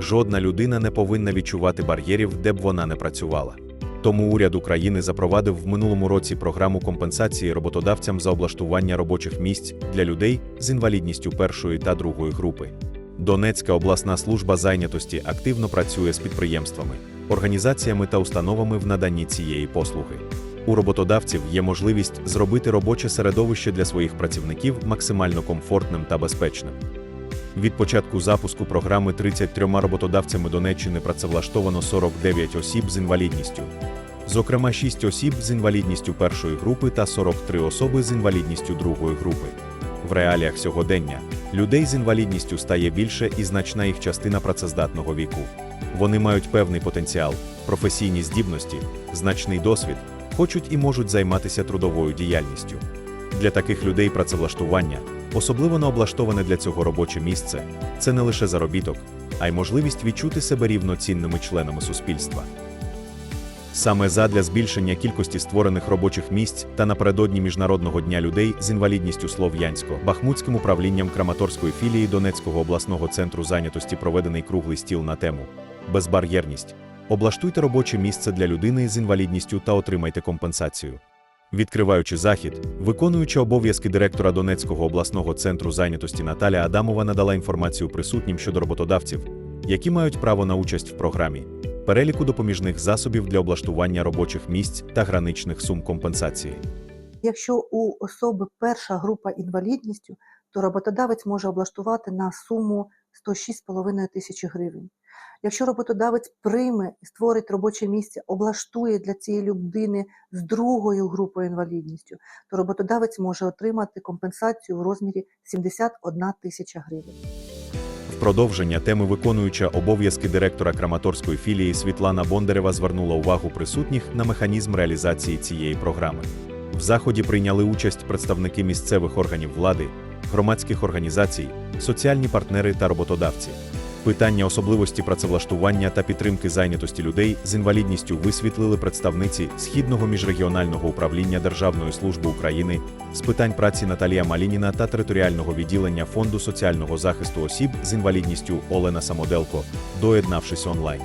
Жодна людина не повинна відчувати бар'єрів, де б вона не працювала. Тому уряд України запровадив в минулому році програму компенсації роботодавцям за облаштування робочих місць для людей з інвалідністю першої та другої групи. Донецька обласна служба зайнятості активно працює з підприємствами, організаціями та установами в наданні цієї послуги. У роботодавців є можливість зробити робоче середовище для своїх працівників максимально комфортним та безпечним. Від початку запуску програми 33 роботодавцями Донеччини працевлаштовано 49 осіб з інвалідністю. Зокрема, 6 осіб з інвалідністю першої групи та 43 особи з інвалідністю другої групи. В реаліях сьогодення людей з інвалідністю стає більше і значна їх частина працездатного віку. Вони мають певний потенціал, професійні здібності, значний досвід, хочуть і можуть займатися трудовою діяльністю. Для таких людей працевлаштування, особливо на облаштоване для цього робоче місце, це не лише заробіток, а й можливість відчути себе рівноцінними членами суспільства. Саме задля збільшення кількості створених робочих місць та напередодні Міжнародного дня людей з інвалідністю Слов'янсько Бахмутським управлінням Краматорської філії Донецького обласного центру зайнятості проведений круглий стіл на тему Безбар'єрність. Облаштуйте робоче місце для людини з інвалідністю та отримайте компенсацію. Відкриваючи захід, виконуюча обов'язки директора Донецького обласного центру зайнятості Наталя Адамова надала інформацію присутнім щодо роботодавців, які мають право на участь в програмі, переліку допоміжних засобів для облаштування робочих місць та граничних сум компенсації. Якщо у особи перша група інвалідністю, то роботодавець може облаштувати на суму 106,5 тисячі гривень. Якщо роботодавець прийме і створить робоче місце, облаштує для цієї людини з другою групою інвалідністю, то роботодавець може отримати компенсацію в розмірі 71 тисяча гривень. В продовження теми виконуюча обов'язки директора Краматорської філії Світлана Бондарева звернула увагу присутніх на механізм реалізації цієї програми. В заході прийняли участь представники місцевих органів влади, громадських організацій, соціальні партнери та роботодавці. Питання особливості працевлаштування та підтримки зайнятості людей з інвалідністю висвітлили представниці Східного міжрегіонального управління Державної служби України з питань праці Наталія Малініна та територіального відділення Фонду соціального захисту осіб з інвалідністю Олена Самоделко, доєднавшись онлайн.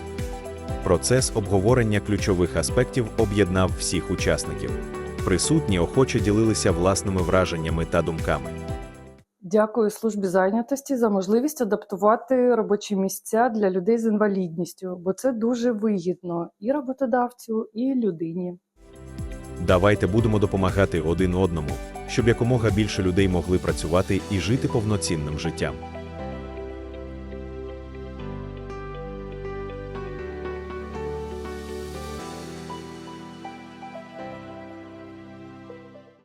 Процес обговорення ключових аспектів об'єднав всіх учасників. Присутні охоче ділилися власними враженнями та думками. Дякую службі зайнятості за можливість адаптувати робочі місця для людей з інвалідністю, бо це дуже вигідно і роботодавцю, і людині. Давайте будемо допомагати один одному, щоб якомога більше людей могли працювати і жити повноцінним життям.